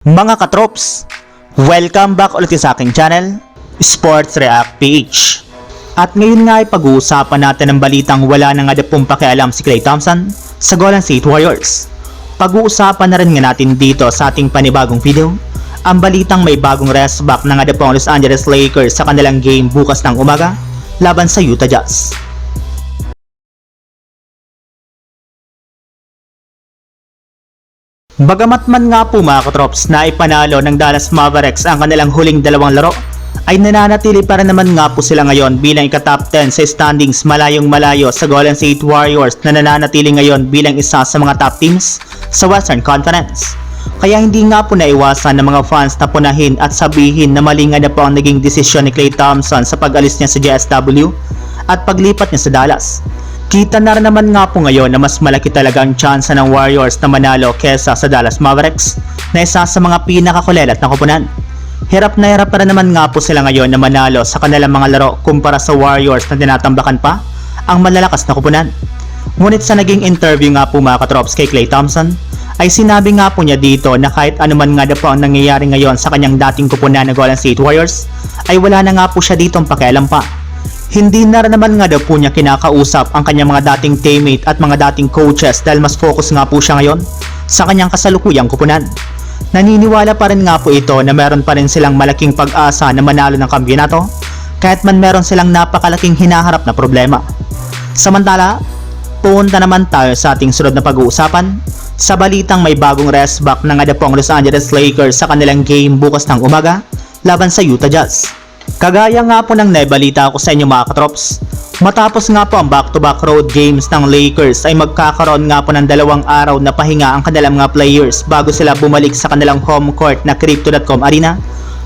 Mga katrops, welcome back ulit sa aking channel, Sports React PH. At ngayon nga ay pag-uusapan natin ang balitang wala na nga daw pong pakialam si Klay Thompson sa Golden State Warriors. Pag-uusapan na rin nga natin dito sa ating panibagong video, ang balitang may bagong rest back na nga daw po ang Los Angeles Lakers sa kanilang game bukas ng umaga laban sa Utah Jazz. Bagamat man nga po mga katrops na ipanalo ng Dallas Mavericks ang kanilang huling dalawang laro, ay nananatili para naman nga po sila ngayon bilang ika-top 10 sa standings malayong malayo sa Golden State Warriors na nananatili ngayon bilang isa sa mga top teams sa Western Conference. Kaya hindi nga po naiwasan ng mga fans na punahin at sabihin na mali nga na po ang naging desisyon ni Klay Thompson sa pag-alis niya sa JSW at paglipat niya sa Dallas. Kita na rin naman nga po ngayon na mas malaki talaga ang tsansa ng Warriors na manalo kesa sa Dallas Mavericks na isa sa mga pinakakulelat na kupunan. Hirap na hirap para naman nga po sila ngayon na manalo sa kanilang mga laro kumpara sa Warriors na tinatambakan pa ang malalakas na kupunan. Ngunit sa naging interview nga po mga katrops kay Klay Thompson, ay sinabi nga po niya dito na kahit anuman nga na po ang nangyayari ngayon sa kanyang dating kupunan na Golden State Warriors, ay wala na nga po siya ditong pakialam pa. Hindi na naman nga daw po niya kinakausap ang kanyang mga dating teammate at mga dating coaches dahil mas focus nga po siya ngayon sa kanyang kasalukuyang kupunan. Naniniwala pa rin nga po ito na meron pa rin silang malaking pag-asa na manalo ng kampiyonato kahit man meron silang napakalaking hinaharap na problema. Samantala, punta naman tayo sa ating sunod na pag-uusapan sa balitang may bagong rest back na nga daw po ang Los Angeles Lakers sa kanilang game bukas ng umaga laban sa Utah Jazz. Kagaya nga po ng naibalita ko sa inyo mga katrops, matapos nga po ang back-to-back road games ng Lakers ay magkakaroon nga po ng dalawang araw na pahinga ang kanilang mga players bago sila bumalik sa kanilang home court na Crypto.com Arena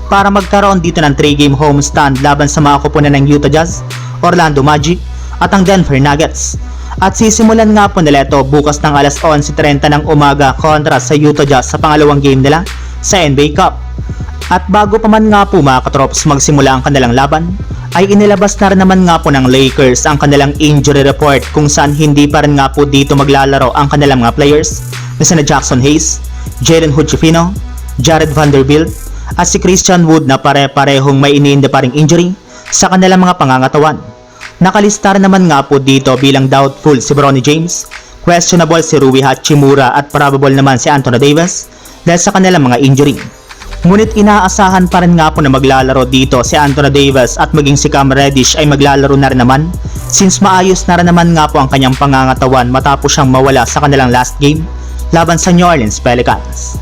para magkaroon dito ng 3-game homestand laban sa mga kupunan ng Utah Jazz, Orlando Magic at ang Denver Nuggets. At sisimulan nga po nila ito bukas ng alas 11.30 ng umaga kontra sa Utah Jazz sa pangalawang game nila sa NBA Cup. At bago pa man nga po mga katrops magsimula ang kanilang laban, ay inilabas na rin naman nga po ng Lakers ang kanilang injury report kung saan hindi pa rin nga po dito maglalaro ang kanilang mga players na sina Jackson Hayes, Jalen Hood-Schifino, Jared Vanderbilt, at si Christian Wood na pare-parehong may iniinda pa ring injury sa kanilang mga pangangatawan. Nakalista rin naman nga po dito bilang doubtful si Bronny James, questionable si Rui Hachimura at probable naman si Anthony Davis dahil sa kanilang mga injury. Ngunit inaasahan pa rin nga po na maglalaro dito si Anthony Davis at maging si Cam Reddish ay maglalaro na rin naman since maayos na rin naman nga po ang kanyang pangangatawan matapos siyang mawala sa kanilang last game laban sa New Orleans Pelicans.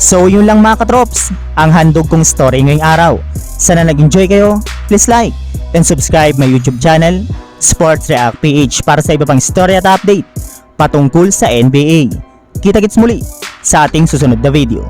So yun lang mga katrops, ang handog kong story ngayong araw. Sana nag-enjoy kayo, please like and subscribe my YouTube channel, Sports React PH para sa iba pang story at update patungkol sa NBA. Kita-kits muli sa ating susunod na video.